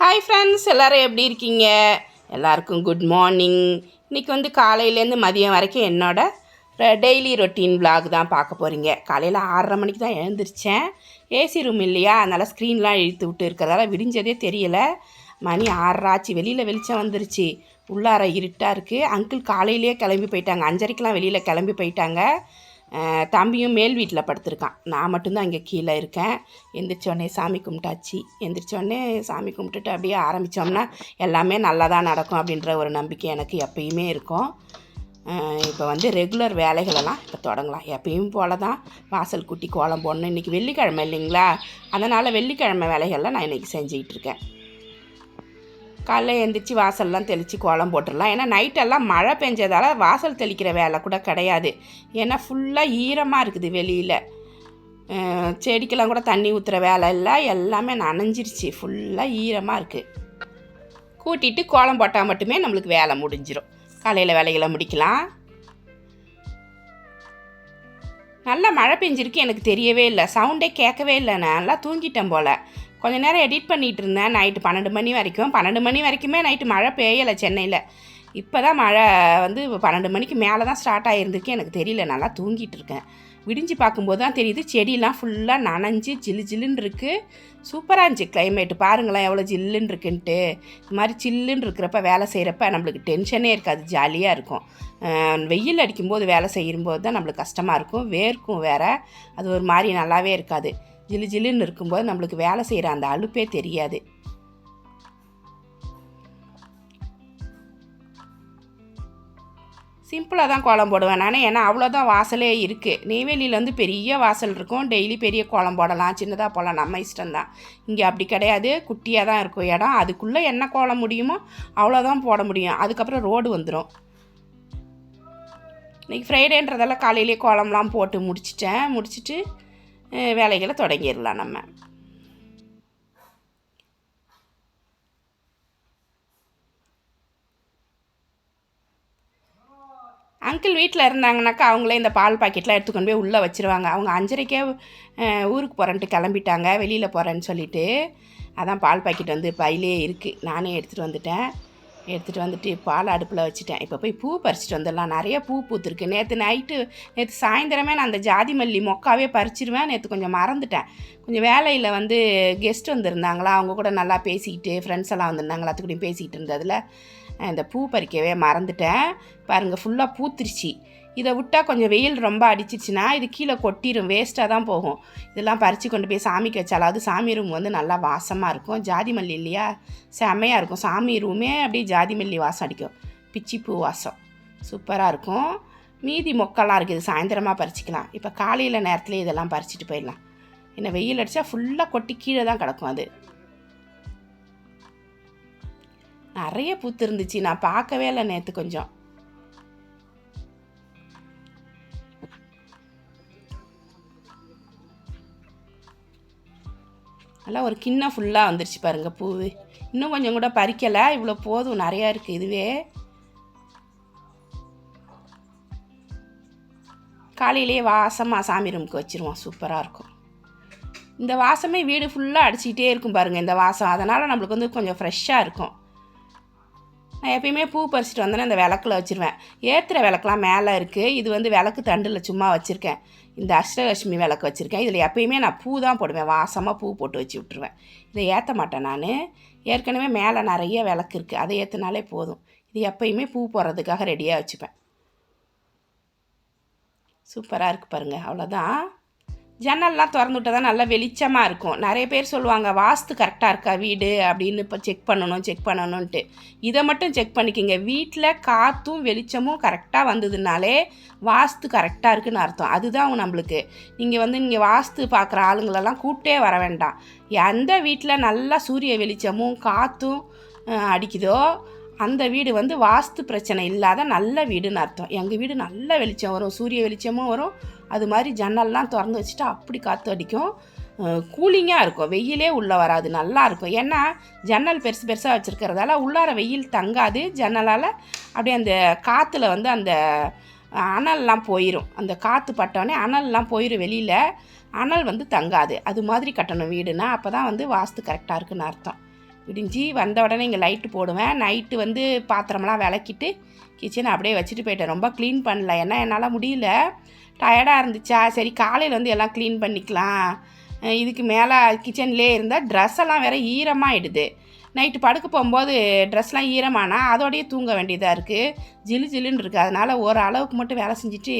Hi friends எல்லோரும் எப்படி இருக்கீங்க? எல்லாருக்கும் குட் மார்னிங் இன்றைக்கி வந்து காலையிலேருந்து மதியம் வரைக்கும் என்னோடய டெய்லி ரொட்டீன் விலாக் தான் பார்க்க போகிறீங்க காலையில் ஆறரை மணிக்கு தான் எழுந்திரிச்சேன். ஏசி ரூம் இல்லையா? அதனால் ஸ்க்ரீன்லாம் இழுத்து விட்டு இருக்கிறதால விடிஞ்சதே தெரியலை. மணி ஆறராச்சு வெளியில் வெளிச்சம் வந்துருச்சு. உள்ளார இருட்டாக இருக்குது அங்கிள் காலையிலேயே கிளம்பி போயிட்டாங்க. அஞ்சரைக்கெலாம் வெளியில் கிளம்பி போயிட்டாங்க. தம்பியும் மேல் வீட்டில் படுத்திருக்கான். நான் மட்டும்தான் இங்கே கீழே இருக்கேன். எந்திரிச்சோடனே சாமி கும்பிட்டாச்சு. எந்திரிச்சோடனே சாமி கும்பிட்டுட்டு அப்படியே ஆரம்பித்தோம்னா எல்லாமே நல்லா தான் நடக்கும் அப்படின்ற ஒரு நம்பிக்கை எனக்கு எப்பயுமே இருக்கும். இப்போ வந்து ரெகுலர் வேலைகளெல்லாம் இப்போ தொடங்கலாம். எப்பயும் போல தான் வாசல் குட்டி கோலம் போடணும். இன்றைக்கி வெள்ளிக்கிழமை இல்லைங்களா? அதனால் வெள்ளிக்கிழமை வேலைகள்லாம் நான் இன்றைக்கி செஞ்சுக்கிட்டு இருக்கேன். காலைல எழுந்திரிச்சி வாசல்லாம் தெளித்து கோலம் போட்டுடலாம். ஏன்னா நைட்டெல்லாம் மழை பெஞ்சதால் வாசல் தெளிக்கிற வேலை கூட கிடையாது. ஏன்னா ஃபுல்லாக ஈரமாக இருக்குது வெளியில். செடிக்கெல்லாம் கூட தண்ணி ஊற்றுற வேலை இல்லை. எல்லாமே நனைஞ்சிருச்சு. ஃபுல்லாக ஈரமாக இருக்குது கூட்டிட்டு கோலம் போட்டால் மட்டுமே நம்மளுக்கு வேலை முடிஞ்சிடும் காலையில் வேலைகளை முடிக்கலாம். நல்லா மழை பெஞ்சிருக்கு எனக்கு தெரியவே இல்லை. சவுண்டே கேட்கவே இல்லை. நான் நல்லா தூங்கிட்டேன் போல். கொஞ்ச நேரம் எடிட் பண்ணிகிட்டு இருந்தேன் நைட்டு பன்னெண்டு மணி வரைக்கும். பன்னெண்டு மணி வரைக்குமே நைட்டு மழை பெய்யலை சென்னையில். இப்போ தான் மழை வந்து பன்னெண்டு மணிக்கு மேலே தான் ஸ்டார்ட் ஆகியிருந்துருக்கு எனக்கு தெரியல. நல்லா தூங்கிட்டு இருக்கேன். விடிஞ்சு பார்க்கும்போது தான் தெரியுது. செடியெலாம் ஃபுல்லாக நனைஞ்சு ஜில்லு ஜில்லுன்னு இருக்குது சூப்பராக இருந்துச்சு கிளைமேட்டு பாருங்களேன் எவ்வளோ ஜில்லுன்னு இருக்குன்ட்டு. இது மாதிரி சில்லுன்னு இருக்கிறப்ப வேலை செய்கிறப்ப நம்மளுக்கு டென்ஷனே இருக்காது. ஜாலியாக இருக்கும். வெயில் அடிக்கும்போது வேலை செய்யும்போது தான் நம்மளுக்கு கஷ்டமாக இருக்கும். வேர்க்கும் வேறு. அது ஒரு மாதிரி நல்லாவே இருக்காது. ஜிலு ஜிலுன்னு இருக்கும்போது நம்மளுக்கு வேலை செய்கிற அந்த அலுப்பே தெரியாது. சிம்பிளாக தான் கோலம் போடுவேன் நான். ஏன்னா அவ்வளோதான் வாசலே இருக்குது நெய்வேலியிலேருந்து பெரிய வாசல் இருக்கும். டெய்லி பெரிய கோலம் போடலாம். சின்னதாக போடலாம். நம்ம இஷ்டம்தான். இங்கே அப்படி கிடையாது. குட்டியாக தான் இருக்கும் இடம். அதுக்குள்ளே என்ன கோலம் முடியுமோ அவ்வளோதான் போட முடியும். அதுக்கப்புறம் ரோடு வந்துடும் இன்றைக்கி ஃப்ரைடேன்றதெல்லாம் காலையிலேயே கோலம்லாம் போட்டு முடிச்சிட்டேன். முடிச்சுட்டு வேலைகளை தொடங்கிடலாம் நம்ம. அங்கிள் வீட்டில் இருந்தாங்கனாக்கா அவங்களே இந்த பால் பாக்கெட்லாம் எடுத்துக்கொண்டு போய் உள்ளே வச்சுருவாங்க. அவங்க அஞ்சரைக்கே ஊருக்கு போகிறேன்ட்டு கிளம்பிட்டாங்க. வெளியில் போகிறேன்னு சொல்லிட்டு அதான் பால் பாக்கெட் வந்து பையிலே இருக்குது நானே எடுத்துகிட்டு வந்துட்டேன். எடுத்துகிட்டு வந்துட்டு பால் அடுப்பில் வச்சுட்டேன். இப்போ போய் பூ பறிச்சிட்டு வந்துடலாம். நிறைய பூ பூத்துருக்கு. நேற்று நைட்டு நேற்று சாயந்தரமே நான் அந்த ஜாதி மல்லி மொக்காவே பறிச்சிருவேன். நேற்று கொஞ்சம் மறந்துட்டேன். கொஞ்சம் வேலையில் வந்து கெஸ்ட் வந்திருந்தாங்களா? அவங்க கூட நல்லா பேசிக்கிட்டு ஃப்ரெண்ட்ஸ் எல்லாம் வந்திருந்தாங்களா? அதுக்கூடையும் பேசிக்கிட்டு இருந்ததில். இந்த பூ பறிக்கவே மறந்துட்டேன். பாருங்கள் ஃபுல்லாக பூத்துருச்சு. இதை விட்டால் கொஞ்சம் வெயில் ரொம்ப அடிச்சிச்சுன்னா இது கீழே கொட்டிடும் வேஸ்ட்டாக தான் போகும். இதெல்லாம் பறித்து கொண்டு போய் சாமிக்கு வச்சாலாவது சாமி ரூம் வந்து நல்லா வாசமாக இருக்கும். ஜாதி மல்லி இல்லையா? செம்மையாக இருக்கும். சாமி ரூமே அப்படியே ஜாதி மல்லி வாசம் அடிக்கும். பிச்சி பூ வாசம். சூப்பராக இருக்கும். மீதி மொக்கெல்லாம் இருக்குது சாயந்தரமாக பறிச்சிக்கலாம். இப்போ காலையில் நேரத்தில் இதெல்லாம் பறிச்சிட்டு போயிடலாம். என்ன வெயில் அடித்தா ஃபுல்லாக கொட்டி கீழே தான் கிடக்கும் அது. நிறைய பூத்து இருந்துச்சு. நான் பார்க்கவே இல்லை நேற்று கொஞ்சம். நல்லா ஒரு கிண்ணம் ஃபுல்லாக வந்துருச்சு பாருங்கள் பூ. இன்னும் கொஞ்சம் கூட பறிக்கலை. இவ்வளோ போதும் நிறையா இருக்குது இதுவே. காலையிலேயே வாசமாக சாமி ரூமுக்கு வச்சுருவோம். சூப்பராக இருக்கும். இந்த வாசமே வீடு ஃபுல்லாக அடிச்சிக்கிட்டே இருக்கும் பாருங்கள் இந்த வாசம். அதனால் நம்மளுக்கு வந்து கொஞ்சம் ஃப்ரெஷ்ஷாக இருக்கும். நான் எப்பயுமே பூ பறிச்சிட்டு வந்தேன்னா இந்த விளக்குல வச்சுருவேன். ஏற்றுற விளக்குலாம் மேலே இருக்குது இது வந்து விளக்கு தண்டில் சும்மா வச்சுருக்கேன். இந்த அஷ்டலட்சுமி விளக்கு வச்சுருக்கேன். இதில் எப்பயுமே நான் பூ தான் போடுவேன். வாசமாக பூ போட்டு வச்சு விட்ருவேன் இதை ஏற்ற மாட்டேன் நான். ஏற்கனவே மேலே நிறைய விளக்கு இருக்குது அதை ஏற்றுனாலே போதும். இது எப்பயுமே பூ போடுறதுக்காக ரெடியாக வச்சுப்பேன். சூப்பராக இருக்குது பாருங்கள் அவ்வளோதான் ஜன்னல்லாம் திறந்து விட்டால் தான் நல்லா வெளிச்சமாக இருக்கும். நிறைய பேர் சொல்லுவாங்க வாஸ்து கரெக்டாக இருக்கா வீடு? அப்படின்னு இப்போ செக் பண்ணணும் செக் பண்ணணுன்ட்டு இதை மட்டும் செக் பண்ணிக்கோங்க. வீட்டில் காற்றும் வெளிச்சமும் கரெக்டாக வந்ததுனாலே வாஸ்து கரெக்டாக இருக்குன்னு அர்த்தம். அதுதான் நம்மளுக்கு. நீங்கள் வந்து நீங்கள் வாஸ்து பார்க்குற ஆளுங்களெல்லாம் கூப்பிட்டே வர வேண்டாம். எந்த வீட்டில் நல்லா சூரிய வெளிச்சமும் காற்றும் அடிக்குதோ அந்த வீடு வந்து வாஸ்து பிரச்சனை இல்லாத நல்ல வீடுன்னு அர்த்தம். எங்கள் வீடு நல்ல வெளிச்சம் வரும். சூரிய வெளிச்சமும் வரும். அது மாதிரி ஜன்னல்லாம் திறந்து வச்சுட்டா அப்படி காற்று அடிக்கும். கூலிங்காக இருக்கும். வெயிலே உள்ளே வராது. நல்லா இருக்கும். ஏன்னா ஜன்னல் பெருசு பெருசாக வச்சுருக்கிறதால உள்ளார வெயில் தங்காது. ஜன்னலால் அப்படியே அந்த காற்றுல வந்து அந்த அனல்லாம் போயிடும் அந்த காற்று பட்டோடனே அனல்லாம் போயிடும் வெளியில். அனல் வந்து தங்காது. அது மாதிரி கட்டணும் வீடுனா அப்போ தான் வந்து வாஸ்து கரெக்டாக இருக்குன்னு அர்த்தம். விடிஞ்சு வந்த உடனே இங்கே லைட்டு போடுவேன். நைட்டு வந்து பாத்திரமெல்லாம் விளக்கிட்டு கிச்சனை அப்படியே வச்சுட்டு போயிட்டேன். ரொம்ப க்ளீன் பண்ணல. ஏன்னா என்னால் முடியல. டயர்டாக இருந்துச்சா? சரி காலையில் வந்து எல்லாம் க்ளீன் பண்ணிக்கலாம். இதுக்கு மேலே கிச்சன்லேயே இருந்தால் ட்ரெஸ் எல்லாம் வேறு ஈரமாகிடுது நைட்டு படுக்க போகும்போது ட்ரெஸ்லாம் ஈரமானா அதோடையே தூங்க வேண்டியதாக இருக்குது ஜிலு ஜிலுன்னு இருக்குது அதனால் ஒரு அளவுக்கு மட்டும் வேலை செஞ்சுட்டு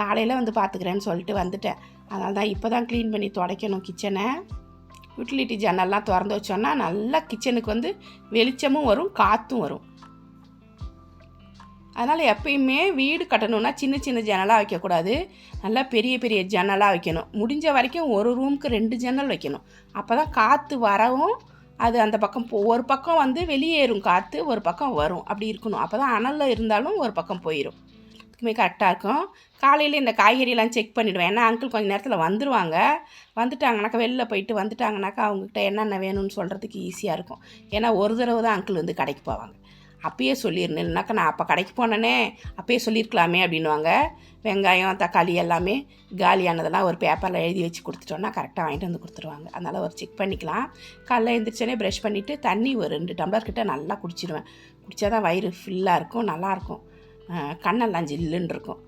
காலையில் வந்து பார்த்துக்கிறேன்னு சொல்லிட்டு வந்துட்டேன். அதனால தான் இப்போ தான் க்ளீன் பண்ணி துடைக்கணும் கிச்சனை யூட்டிலிட்டி ஜன்னல்லாம் திறந்து வச்சோன்னா நல்லா கிச்சனுக்கு வந்து வெளிச்சமும் வரும் காற்றும் வரும். அதனால் எப்பயுமே வீடு கட்டணும்னா சின்ன சின்ன ஜன்னலாக வைக்கக்கூடாது. நல்லா பெரிய பெரிய ஜன்னலாக வைக்கணும். முடிஞ்ச வரைக்கும் ஒரு ரூமுக்கு ரெண்டு ஜன்னல் வைக்கணும். அப்போ தான் காற்று வரவும் அது அந்த பக்கம் போ ஒரு பக்கம் வந்து வெளியேறும் காற்று ஒரு பக்கம் வரும். அப்படி இருக்கணும். அப்போ தான் அனலில் இருந்தாலும் ஒரு பக்கம் போயிடும் இதுக்குமே கரெக்டாக இருக்கும். காலையில் இந்த காய்கறியெல்லாம் செக் பண்ணிவிடுவேன் ஏன்னா அங்கிள் கொஞ்சம் நேரத்தில் வந்துடுவாங்க வந்துட்டாங்கனாக்கா வெளில போயிட்டு வந்துட்டாங்கனாக்கா அவங்கக்கிட்ட என்னென்ன வேணும்னு சொல்கிறதுக்கு ஈஸியாக இருக்கும். ஏன்னா ஒரு தடவை தான் அங்கிள் வந்து கடைக்கு போவாங்க. அப்பயே சொல்லிடணும் நான் அப்போ கடைக்கு போனேனே அப்பயே சொல்லியிருக்கலாமே அப்படின்வாங்க வெங்காயம் தக்காளி எல்லாமே காலியானதெல்லாம் ஒரு பேப்பரில் எழுதி வச்சு கொடுத்துட்டோன்னா கரெக்டாக வாங்கிட்டு வந்து கொடுத்துருவாங்க. அதனால் ஒரு செக் பண்ணிக்கலாம். காலைல எழுந்திரிச்சோன்னே ப்ரஷ் பண்ணிவிட்டு தண்ணி ஒரு ரெண்டு டம்ளர் கிட்டே நல்லா குடிச்சிடுவேன் குடித்தா தான் வயிறு ஃபுல்லாக இருக்கும் நல்லாயிருக்கும் கண்ணெல்லாம் ஜில்லுன்னு இருக்கும்.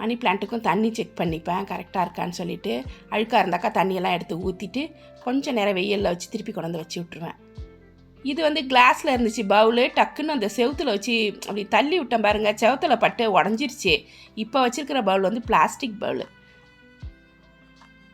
மணி பிளான்ட்டுக்கும் தண்ணி செக் பண்ணிப்பேன் கரெக்டாக இருக்கான்னு சொல்லிட்டு. அழுக்காக இருந்தாக்கா தண்ணியெல்லாம் எடுத்து ஊற்றிட்டு கொஞ்சம் நேரம் வெயிலில் வச்சு திருப்பி கொண்டு வந்து வச்சு விட்ருவேன் இது வந்து கிளாஸில் இருந்துச்சு பவுலு டக்குன்னு அந்த செவுத்தில் வச்சு அப்படி தள்ளி விட்டேன் பாருங்கள் செவுத்துல பட்டு உடஞ்சிருச்சு. இப்போ வச்சுருக்கிற பவுல் வந்து பிளாஸ்டிக் பவுலு.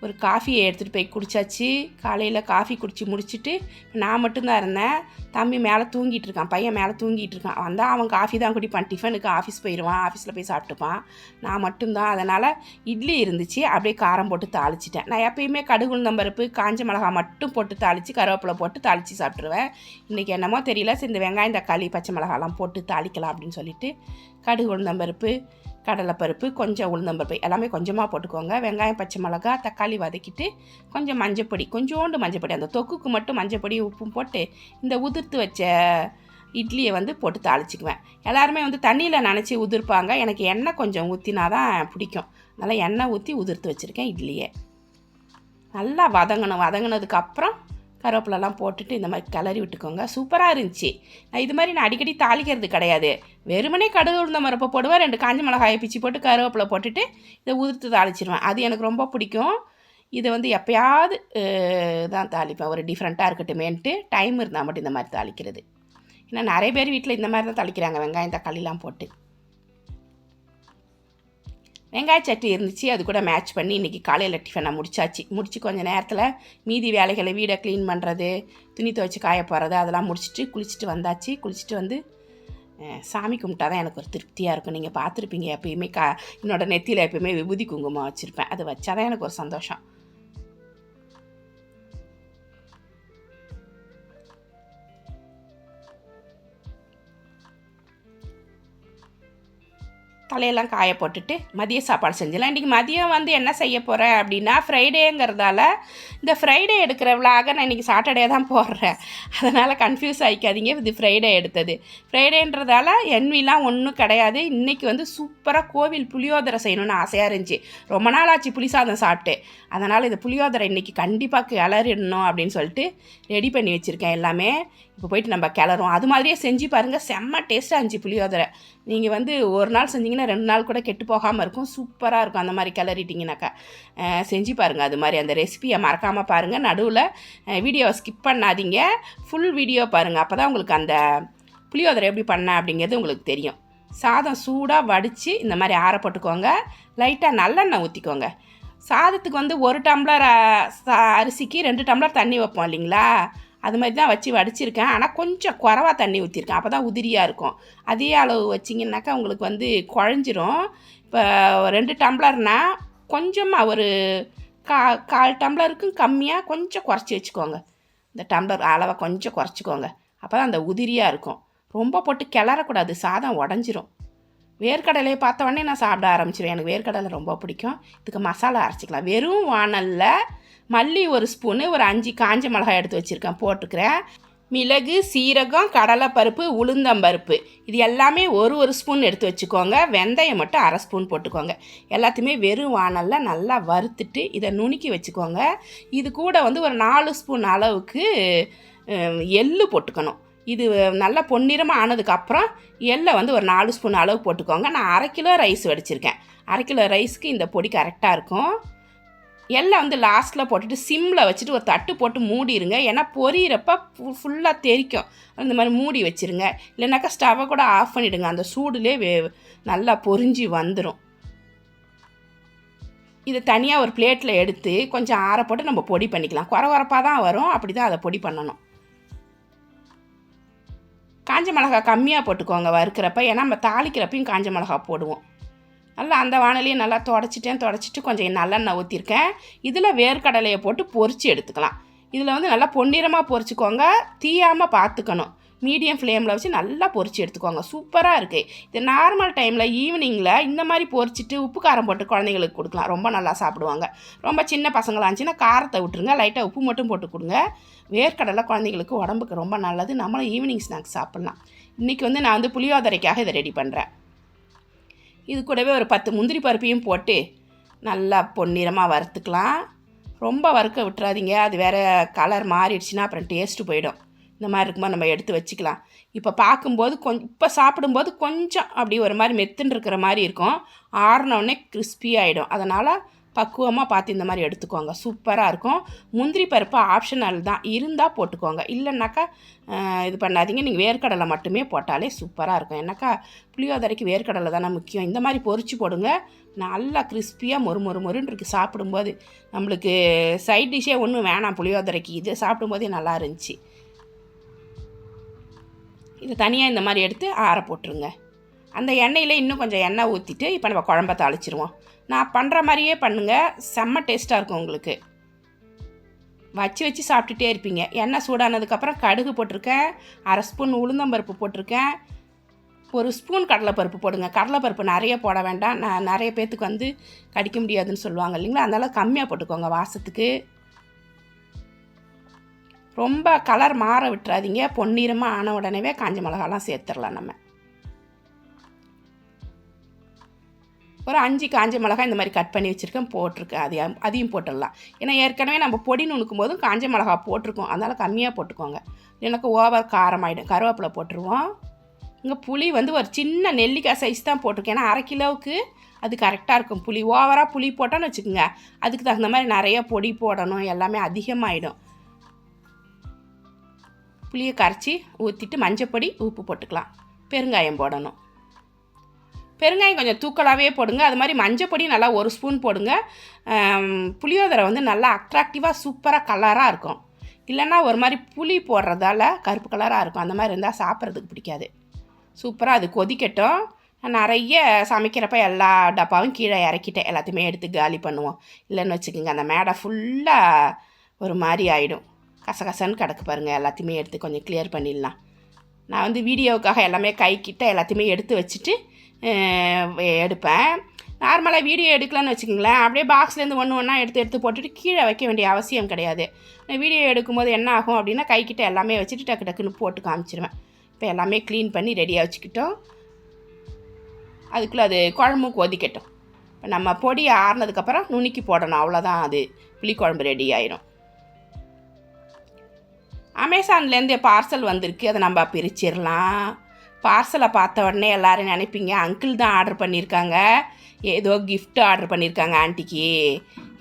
ஒரு காஃபியை எடுத்துகிட்டு போய் குடிச்சாச்சு. காலையில் காஃபி குடித்து முடிச்சுட்டு நான் மட்டும்தான் இருந்தேன். தம்பி மேலே தூங்கிட்டு இருக்கான் பையன் மேலே தூங்கிட்டு இருக்கான். வந்தால் அவன் காஃபி தான் குடிப்பான். டிஃபனுக்கு ஆஃபீஸ் போயிடுவான் ஆஃபீஸில் போய் சாப்பிட்டுப்பான். நான் மட்டும்தான். அதனால் இட்லி இருந்துச்சு. அப்படியே காரம் போட்டு தாளிச்சிட்டேன். நான் எப்பயுமே கடுகு பருப்பு காஞ்ச மிளகா மட்டும் போட்டு தாளித்து கருவேப்பிலை போட்டு தாளித்து சாப்பிட்ருவேன் இன்றைக்கி என்னமோ தெரியல. சரி இந்த வெங்காயம் தக்காளி பச்சை மிளகாலாம் போட்டு தாளிக்கலாம் அப்படின்னு சொல்லிட்டு கடுகு உளுந்தம்பருப்பு கடலைப்பருப்பு கொஞ்சம் உளுந்தம்பருப்பு எல்லாமே கொஞ்சமாக போட்டுக்கோங்க. வெங்காயம் பச்சை மிளகா தக்காளி வதக்கிட்டு கொஞ்சம் மஞ்சப்பொடி கொஞ்சோண்டு மஞ்சப்பொடி அந்த தொக்குக்கு மட்டும் மஞ்சப்பொடி உப்பும் போட்டு இந்த உதிர்த்து வச்ச இட்லியை வந்து போட்டு தாளிச்சிக்குவேன். எல்லாருமே வந்து தண்ணியில் நினச்சி உதிர்ப்பாங்க. எனக்கு எண்ணெய் கொஞ்சம் ஊற்றினா தான் பிடிக்கும். அதனால் எண்ணெய் ஊற்றி உதிர்த்து வச்சுருக்கேன் இட்லியை. நல்லா வதங்கணும். வதங்கினதுக்கப்புறம் கருவேப்பிலலாம் கருவேப்பிலெல்லாம் போட்டுட்டு இந்த மாதிரி கிளறி விட்டுக்கோங்க. சூப்பராக இருந்துச்சு. நான் இது மாதிரி நான் அடிக்கடி தாளிக்கிறது கிடையாது. வெறுமனே கடுகு உளுந்த மரப்பை போடுவேன் ரெண்டு காஞ்ச மிளகாயை பிச்சு போட்டு கருவேப்பிலை போட்டுட்டு இதை உதிர்த்து தாளிச்சிருவேன். அது எனக்கு ரொம்ப பிடிக்கும். இதை வந்து எப்பயாவது தான் தாளிப்பேன். ஒரு டிஃப்ரெண்ட்டாக இருக்கட்டுமேன்ட்டு டைம் இருந்தால் மட்டும் இந்த மாதிரி தாளிக்கிறது. ஏன்னா நிறைய பேர் வீட்டில் இந்த மாதிரி தான் தாளிக்கிறாங்க. வெங்காயம் தக்காளிலாம் போட்டு. வெங்காய சட்னி இருந்துச்சு அது கூட மேட்ச் பண்ணி இன்றைக்கி காலையில் டிஃபனை முடிச்சாச்சு. முடித்து கொஞ்சம் நேரத்தில் மீதி வேலைகளை வீடை க்ளீன் பண்ணுறது துணி துவைச்சி காய போடுறது அதெல்லாம் முடிச்சுட்டு குளிச்சுட்டு வந்தாச்சு. குளிச்சுட்டு வந்து சாமி கும்பிட்டா தான் எனக்கு ஒரு திருப்தியாக இருக்கும். நீங்கள் பார்த்துருப்பீங்க எப்பயுமே கா என்னோடய நெத்தியில் எப்பயுமே விபூதி குங்குமம் வச்சுருப்பேன். அது வச்சாதான் எனக்கு ஒரு சந்தோஷம். தலையெல்லாம் காய போட்டுட்டு மதிய சாப்பாடு செஞ்சிடலாம். இன்றைக்கி மதியம் வந்து என்ன செய்ய போகிறேன் அப்படின்னா ஃப்ரைடேங்கிறதால இந்த ஃப்ரைடே எடுக்கிற விழாக நான் இன்றைக்கி சாட்டர்டே தான் போடுறேன். அதனால் கன்ஃபியூஸ் ஆகிக்காதீங்க இது ஃப்ரைடே எடுத்தது. ஃப்ரைடேன்றதால என்விலாம் ஒன்றும் கிடையாது. இன்றைக்கி வந்து சூப்பராக கோவில் புளியோதரை செய்யணும்னு ஆசையாக இருந்துச்சு. ரொம்ப நாள் ஆச்சு புளி சாதம் சாப்பிட்டு. அதனால் இது புளியோதரை இன்றைக்கி கண்டிப்பாக கிளறிடணும் அப்படின்னு சொல்லிட்டு ரெடி பண்ணி வச்சுருக்கேன் எல்லாமே. இப்போ போயிட்டு நம்ம கிளறும் அது மாதிரியே செஞ்சு பாருங்கள் செம்ம டேஸ்ட்டாக இருந்துச்சு புளியோதரை. நீங்கள் வந்து ஒரு நாள் செஞ்சிங்கன்னா ரெண்டு நாள் கூட கெட்டு போகாமல் இருக்கும். சூப்பராக இருக்கும் அந்த மாதிரி கிளறிட்டிங்கனாக்கா செஞ்சு பாருங்கள் அது மாதிரி அந்த ரெசிபியை மறக்காமல் பாருங்கள் நடுவில் வீடியோவை ஸ்கிப் பண்ணாதீங்க. ஃபுல் வீடியோ பாருங்கள் அப்போ தான் உங்களுக்கு அந்த புளியோதரை எப்படி பண்ண அப்படிங்கிறது உங்களுக்கு தெரியும். சாதம் சூடாக வடித்து இந்த மாதிரி ஆற போட்டுக்கோங்க. லைட்டாக நல்லெண்ணெய் ஊற்றிக்கோங்க சாதத்துக்கு வந்து ஒரு டம்ளர் சா- அரிசிக்கு ரெண்டு டம்ளர் தண்ணி வைப்போம் இல்லைங்களா? அது மாதிரி தான் வச்சு வடிச்சிருக்கேன். ஆனால் கொஞ்சம் குறவா தண்ணி ஊற்றிருக்கேன் அப்போ தான் உதிரியாக இருக்கும். அதே அளவு வச்சிங்கனாக்கா உங்களுக்கு வந்து குழஞ்சிரும். இப்போ ரெண்டு டம்ளர்னால் கொஞ்சமாக ஒரு கா கால் டம்ளருக்கும் கம்மியாக கொஞ்சம் குறைச்சி வச்சுக்கோங்க. இந்த டம்ளர் அளவை கொஞ்சம் குறைச்சிக்கோங்க. அப்போ தான் அந்த உதிரியாக இருக்கும். ரொம்ப போட்டு கிளறக்கூடாது. சாதம் உடஞ்சிரும். வேர்க்கடலையை பார்த்த உடனே நான் சாப்பிட ஆரம்பிச்சிடுவேன் எனக்கு வேர்க்கடலை ரொம்ப பிடிக்கும். இதுக்கு மசாலா அரைச்சிக்கலாம். வெறும் வானலில் மல்லி ஒரு ஸ்பூனு ஒரு அஞ்சு காஞ்ச மிளகாய் எடுத்து வச்சுருக்கேன் போட்டுக்கிறேன். மிளகு சீரகம் கடலைப்பருப்பு உளுந்தம்பருப்பு. இது எல்லாமே ஒரு ஒரு ஸ்பூன் எடுத்து வச்சுக்கோங்க. வெந்தயம் மட்டும் அரை ஸ்பூன் போட்டுக்கோங்க. எல்லாத்தையுமே வெறும் வானலில் நல்லா வறுத்துட்டு இதை நுணுக்கி வச்சுக்கோங்க. இது கூட வந்து ஒரு நாலு ஸ்பூன் அளவுக்கு எள்ளு போட்டுக்கணும். இது நல்லா பொன்னிறமாக ஆனதுக்கப்புறம் எள்ளை வந்து ஒரு நாலு ஸ்பூன் அளவு போட்டுக்கோங்க. நான் அரை கிலோ ரைஸ் வடிச்சிருக்கேன். அரை கிலோ ரைஸ்க்கு இந்த பொடி கரெக்டாக இருக்கும். எல்லாம் வந்து லாஸ்ட்டில் போட்டுட்டு சிம்மில் வச்சுட்டு ஒரு தட்டு போட்டு மூடிடுங்க ஏன்னா பொரியிறப்ப ஃபுல்லாக தெறிக்கும் அந்த மாதிரி மூடி வச்சிருங்க. இல்லைனாக்கா ஸ்டவ்வை கூட ஆஃப் பண்ணிவிடுங்க அந்த சூடுலே வே நல்லா பொரிஞ்சு வந்துடும் இது தனியாக ஒரு பிளேட்டில் எடுத்து கொஞ்சம் ஆற போட்டு நம்ம பொடி பண்ணிக்கலாம். குறை குறப்பாக தான் வரும். அப்படி தான் அதை பொடி பண்ணணும். காஞ்ச மிளகா கம்மியாக போட்டுக்கோங்க வறுக்கிறப்ப. ஏன்னா நம்ம தாளிக்கிறப்பையும் காஞ்ச மிளகா போடுவோம். நல்லா அந்த வானலையும் நல்லா தொடச்சிட்டேன் தொடச்சிட்டு கொஞ்சம் நல்லெண்ணெய் ஊற்றிருக்கேன் இதில் வேர்க்கடலையை போட்டு பொறிச்சு எடுத்துக்கலாம். இதில் வந்து நல்லா பொன்னிறமாக பொறிச்சிக்கோங்க. தீயாமல் பார்த்துக்கணும் மீடியம் ஃப்ளேமில் வச்சு நல்லா பொறிச்சு எடுத்துக்கோங்க. சூப்பராக இருக்குது இது நார்மல் டைமில் ஈவினிங்கில் இந்த மாதிரி பொறிச்சிட்டு உப்பு காரம் போட்டு குழந்தைங்களுக்கு கொடுக்கலாம். ரொம்ப நல்லா சாப்பிடுவாங்க. ரொம்ப சின்ன பசங்களாக இருந்துச்சுன்னா காரத்தை விட்டுருங்க. லைட்டாக உப்பு மட்டும் போட்டு கொடுங்க. வேர்க்கடலை குழந்தைங்களுக்கு உடம்புக்கு ரொம்ப நல்லது. நம்மளும் ஈவினிங் ஸ்நாக்ஸ் சாப்பிட்லாம். இன்றைக்கி வந்து நான் வந்து புளியோதரைக்காக இதை ரெடி பண்ணுறேன் இது கூடவே ஒரு பத்து முந்திரி பருப்பையும் போட்டு நல்லா பொன்னிறமாக வறுத்துக்கலாம். ரொம்ப வறுக்க விட்டுறாதீங்க. அது வேறு கலர் மாறிடுச்சுன்னா அப்புறம் டேஸ்ட்டு போயிடும். இந்த மாதிரி இருக்குமா நம்ம எடுத்து வச்சுக்கலாம். இப்போ பார்க்கும்போது கொஞ்சம் இப்போ சாப்பிடும்போது கொஞ்சம் அப்படி ஒரு மாதிரி மெத்துன்னு இருக்கிற மாதிரி இருக்கும். ஆறினோடனே கிறிஸ்பி ஆகிடும் அதனால் பக்குவமாக பார்த்து இந்த மாதிரி எடுத்துக்கோங்க. சூப்பராக இருக்கும். முந்திரி பருப்பு ஆப்ஷனல் தான். இருந்தால் போட்டுக்கோங்க. இல்லைன்னாக்கா இது பண்ணாதீங்க. நீங்கள் வேர்க்கடலை மட்டுமே போட்டாலே சூப்பராக இருக்கும். என்னக்கா புளியோதரைக்கு வேர்க்கடலை தானே முக்கியம். இந்த மாதிரி பொறிச்சு போடுங்க. நல்லா கிறிஸ்பியாக மொறு மொறு மொறுன்னு இருக்குது சாப்பிடும்போது நம்மளுக்கு சைட் டிஷ்ஷே ஒன்றும் வேணாம் புளியோதரைக்கு. இது சாப்பிடும்போதே நல்லா இருந்துச்சு. இது தனியாக இந்த மாதிரி எடுத்து ஆற போட்டுருங்க. அந்த எண்ணெயில் இன்னும் கொஞ்சம் எண்ணெய் ஊற்றிட்டு இப்போ நம்ம குழம்ப தாளிச்சிருவோம். நான் பண்ணுற மாதிரியே பண்ணுங்கள் செம்ம டேஸ்ட்டாக இருக்கும் உங்களுக்கு. வச்சு வச்சு சாப்பிட்டுட்டே இருப்பீங்க. எண்ணெய் சூடானதுக்கப்புறம் கடுகு போட்டிருக்கேன். அரை ஸ்பூன் உளுந்தம்பருப்பு போட்டிருக்கேன். ஒரு ஸ்பூன் கடலைப்பருப்பு போடுங்க. கடலைப்பருப்பு நிறைய போட வேண்டாம். நான் நிறைய பேர்த்துக்கு வந்து கடிக்க முடியாதுன்னு சொல்லுவாங்க இல்லைங்களா? அதனால் கம்மியாக போட்டுக்கோங்க வாசத்துக்கு. ரொம்ப கலர் மாற விட்டுறாதீங்க. பொன்னிறமாக ஆன உடனேவே காஞ்ச மிளகாலாம் சேர்த்துடலாம் நம்ம. ஒரு அஞ்சு காஞ்ச மிளகாய் இந்த மாதிரி கட் பண்ணி வச்சுருக்கேன் போட்டிருக்கேன். அதையும் அதையும் போட்டுடலாம். ஏன்னா ஏற்கனவே நம்ம பொடி நுணுக்கும் போதும் காஞ்ச மிளகா போட்டிருக்கோம். அதனால் கம்மியாக போட்டுக்கோங்க. எனக்கு ஓவர் காரமாயிடும். கருவேப்பிலை போட்டுருவோம். இங்கே புளி வந்து ஒரு சின்ன நெல்லிக்காய் சைஸ் தான் போட்டிருக்கேன். ஏன்னா அரை கிலோவுக்கு அது கரெக்டாக இருக்கும். புளி ஓவராக புளி போட்டோன்னு வச்சுக்கோங்க. அதுக்கு தகுந்த மாதிரி நிறைய பொடி போடணும். எல்லாமே அதிகமாகிடும் புளியை கரைச்சி ஊற்றிட்டு மஞ்சப்பொடி உப்பு போட்டுக்கலாம். பெருங்காயம் போடணும். பெருங்காயம் கொஞ்சம் தூக்கலாகவே போடுங்க. அது மாதிரி மஞ்சப்பொடி நல்லா ஒரு ஸ்பூன் போடுங்க. புளியோதரை வந்து நல்லா அட்ராக்டிவாக சூப்பராக கலராக இருக்கும். இல்லைன்னா ஒரு மாதிரி புளி போடுறதால கருப்பு கலராக இருக்கும். அந்த மாதிரி இருந்தால் சாப்பிட்றதுக்கு பிடிக்காது. சூப்பராக அது கொதிக்கட்டும். நிறைய சமைக்கிறப்ப எல்லா டப்பாவும் கீழே இறக்கிட்டேன். எல்லாத்தையுமே எடுத்து காலி பண்ணுவோம். இல்லைன்னு வச்சுக்கோங்க அந்த மேடை ஃபுல்லாக ஒரு மாதிரி ஆகிடும் கசகசன்னு கிடக்கு பாருங்கள் எல்லாத்தையுமே எடுத்து கொஞ்சம் கிளியர் பண்ணிடலாம். நான் வந்து வீடியோவுக்காக எல்லாமே கை கிட்ட எல்லாத்தையுமே எடுத்து வச்சுட்டு எடுப்பேன். நார்மலாக வீடியோ எடுக்கலான்னு வச்சுக்கோங்களேன். அப்படியே பாக்ஸ்லேருந்து ஒன்று ஒன்றா எடுத்து எடுத்து போட்டுட்டு கீழே வைக்க வேண்டிய அவசியம் கிடையாது. வீடியோ எடுக்கும்போது என்ன ஆகும் அப்படின்னா கைக்கிட்ட எல்லாமே வச்சுட்டு டக்கு டக்குன்னு போட்டு காமிச்சிருவேன். இப்போ எல்லாமே க்ளீன் பண்ணி ரெடியாக வச்சுக்கிட்டோம். அதுக்குள்ளே அது குழம்பும் கொதிக்கட்டும். இப்போ நம்ம பொடி ஆறுனதுக்கப்புறம் நுணுக்கி போடணும். அவ்வளோதான் அது. புளிக்குழம்பு ரெடி ஆயிரும். அமேசான்லேருந்து பார்சல் வந்திருக்கு. அதை நம்ம பிரிச்சிடலாம். பார்சலை பார்த்த உடனே எல்லோரும் நினைப்பீங்க அங்கிள் தான் ஆர்டர் பண்ணியிருக்காங்க ஏதோ கிஃப்ட் ஆர்டர் பண்ணியிருக்காங்க ஆண்டிக்கு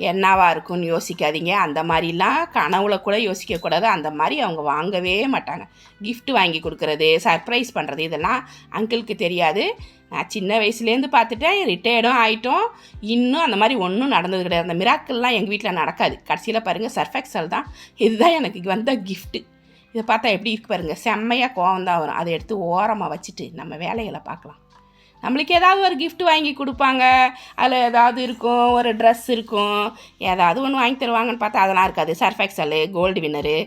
என்னவா இருக்கும்னு யோசிக்காதீங்க. அந்த மாதிரிலாம் கனவுல கூட யோசிக்கக்கூடாது அந்த மாதிரி அவங்க வாங்கவே மாட்டாங்க. கிஃப்ட் வாங்கி கொடுக்குறது சர்ப்ரைஸ் பண்ணுறது இதெல்லாம் அங்கிளுக்கு தெரியாது. நான் சின்ன வயசுலேருந்து பார்த்துட்டேன். ரிட்டையர்டும் ஆகிட்டோம் இன்னும் அந்த மாதிரி ஒன்றும் நடந்தது கிடையாது. அந்த மிராக்கள்லாம் எங்கள் வீட்டில் நடக்காது. கடைசியில் பாருங்கள் சர்ஃபெக்சல் தான். இதுதான் எனக்கு வந்த கிஃப்ட்டு இதை பார்த்தா எப்படி இருக்கு பாருங்கள் செம்மையாக கோவம் தான் வரும். அதை எடுத்து ஓரமாக வச்சுட்டு நம்ம வேலைகளை பார்க்கலாம். நம்மளுக்கு ஏதாவது ஒரு கிஃப்ட் வாங்கி கொடுப்பாங்க. அதில் ஏதாவது இருக்கும். ஒரு ட்ரெஸ் இருக்கும். ஏதாவது ஒன்று வாங்கி தருவாங்கன்னு பார்த்தா அதெல்லாம் இருக்காது. Surf Excel Gold Winner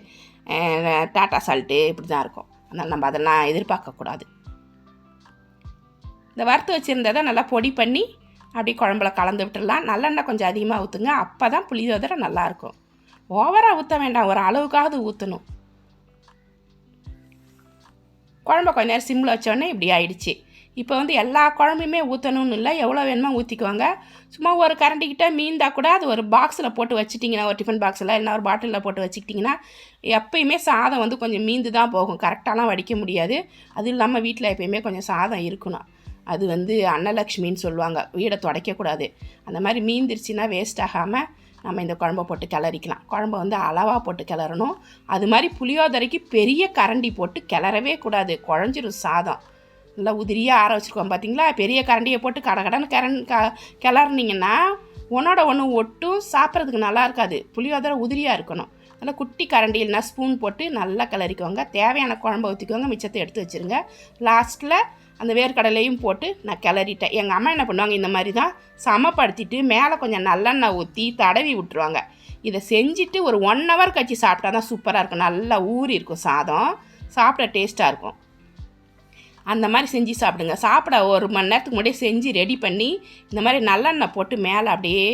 Tata salt இப்படி தான் இருக்கும். அதனால் நம்ம அதெல்லாம் எதிர்பார்க்கக்கூடாது இந்த வறுத்து வச்சுருந்ததை நல்லா பொடி பண்ணி அப்படியே குழம்புல கலந்து விட்டுடலாம். நல்லெண்ணெய் கொஞ்சம் அதிகமாக ஊற்றுங்க அப்போ தான் புளியோதரை நல்லாயிருக்கும் ஓவராக ஊற்ற வேண்டாம். ஒரு அளவுக்காவது ஊற்றணும் குழம்ப கொஞ்ச நேரம் சிம்மில் வச்சோடனே இப்படி ஆயிடுச்சு. இப்போ வந்து எல்லா குழம்புமே ஊற்றணும்னு இல்லை எவ்வளோ வேணுமோ ஊற்றிக்குவாங்க சும்மா ஒரு கரண்டிக்கிட்ட மீந்தா கூட அது ஒரு பாக்ஸில் போட்டு வச்சுட்டிங்கன்னா ஒரு டிஃபன் பாக்ஸில் இல்லை ஒரு பாட்டிலில் போட்டு வச்சுக்கிட்டிங்கன்னா எப்பயுமே சாதம் வந்து கொஞ்சம் மீந்து தான் போகும். கரெக்டாலாம் வடிக்க முடியாது. அதுவும் இல்லாமல் வீட்டில் எப்பயுமே கொஞ்சம் சாதம் இருக்கணும். அது வந்து அன்னலக்ஷ்மின்னு சொல்லுவாங்க. வீடை துடைக்கக்கூடாது. அந்த மாதிரி மீந்திருச்சுன்னா வேஸ்ட் ஆகாமல் நம்ம இந்த குழம்ப போட்டு கிளறிக்கலாம். குழம்ப வந்து அளவாக போட்டு கிளறணும். அது மாதிரி புளியோதரைக்கு பெரிய கரண்டி போட்டு கிளறவே கூடாது. குழஞ்சிரும் சாதம். நல்லா உதிரியாக ஆற வச்சுருக்கோம் பார்த்தீங்களா பெரிய கரண்டியை போட்டு கட கடன்னு கரண் க கிளறுனீங்கன்னா உன்னோட ஒன்று ஒட்டும் சாப்பிட்றதுக்கு நல்லா இருக்காது. புளியோதரை உதிரியாக இருக்கணும். நல்லா குட்டி கரண்டி இல்லைனா ஸ்பூன் போட்டு நல்லா கிளறிக்கோங்க. தேவையான குழம்ப ஊற்றிக்கோங்க மிச்சத்தை எடுத்து வச்சுருங்க. லாஸ்ட்டில் அந்த வேர்க்கடலையும் போட்டு நான் கிளறிட்டேன். எங்கள் அம்மா என்ன பண்ணுவாங்க இந்த மாதிரி தான் சமப்படுத்திட்டு மேலே கொஞ்சம் நல்லெண்ணெய் ஊற்றி தடவி விட்டுருவாங்க. இதை செஞ்சுட்டு ஒரு ஒன் ஹவர் கழிச்சு சாப்பிட்டா தான் சூப்பராக இருக்கும். நல்லா ஊறி இருக்கும் சாதம். சாப்பிட டேஸ்ட்டாக இருக்கும். அந்த மாதிரி செஞ்சு சாப்பிடுங்க. சாப்பிட ஒரு மணி நேரத்துக்கு முன்னாடியே செஞ்சு ரெடி பண்ணி இந்த மாதிரி நல்லெண்ணெய் போட்டு மேலே அப்படியே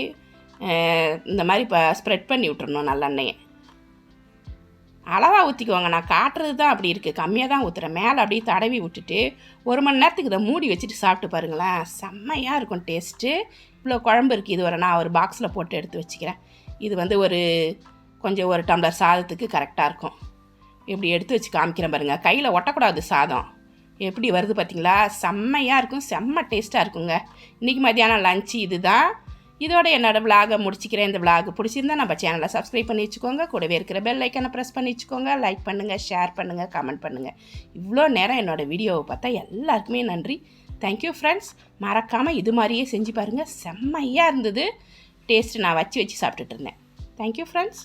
இந்த மாதிரி இப்போ ஸ்ப்ரெட் பண்ணி விட்டுறணும் நல்லெண்ணெயை. அளவாக ஊற்றிக்குவாங்க நான் காட்டுறது தான் அப்படி இருக்குது கம்மியாக தான் ஊற்றுறேன் மேலே அப்படியே தடவி விட்டுட்டு ஒரு மணி நேரத்துக்கு இதை மூடி வச்சுட்டு சாப்பிட்டு பாருங்களேன். செம்மையாக இருக்கும் டேஸ்ட்டு இவ்வளோ குழம்பு இருக்குது இது ஒரு நான் ஒரு பாக்ஸில் போட்டு எடுத்து வச்சுக்கிறேன். இது வந்து ஒரு கொஞ்சம் ஒரு டம்ளர் சாதத்துக்கு கரெக்டாக இருக்கும். இப்படி எடுத்து வச்சு காமிக்கிறேன் பாருங்கள் கையில் ஒட்டக்கூடாது சாதம். எப்படி வருது பார்த்தீங்களா செம்மையாக இருக்கும். செம்ம டேஸ்ட்டாக இருக்குங்க. இன்றைக்கி மத்தியானம் லஞ்சு இதுதான். இதோட என்னோட விலாகை முடிச்சிக்கிறேன். இந்த விலாக் பிடிச்சிருந்தா நம்ம சேனலை சப்ஸ்கிரைப் பண்ணி வச்சுக்கோங்க. கூடவே இருக்கிற பெல் ஐக்கனை ப்ரெஸ் பண்ணி வச்சுக்கோங்க. லைக் பண்ணுங்கள் ஷேர் பண்ணுங்கள் கமெண்ட் பண்ணுங்கள் இவ்வளோ நேரம் என்னோடய வீடியோவை பார்த்தா எல்லாருக்குமே நன்றி. தேங்க்யூ ஃப்ரெண்ட்ஸ் மறக்காமல் இது மாதிரியே செஞ்சு பாருங்கள் செம்மையாக இருந்தது. டேஸ்ட்டு நான் வச்சு வச்சு சாப்பிட்டுட்டு இருந்தேன். Thank you friends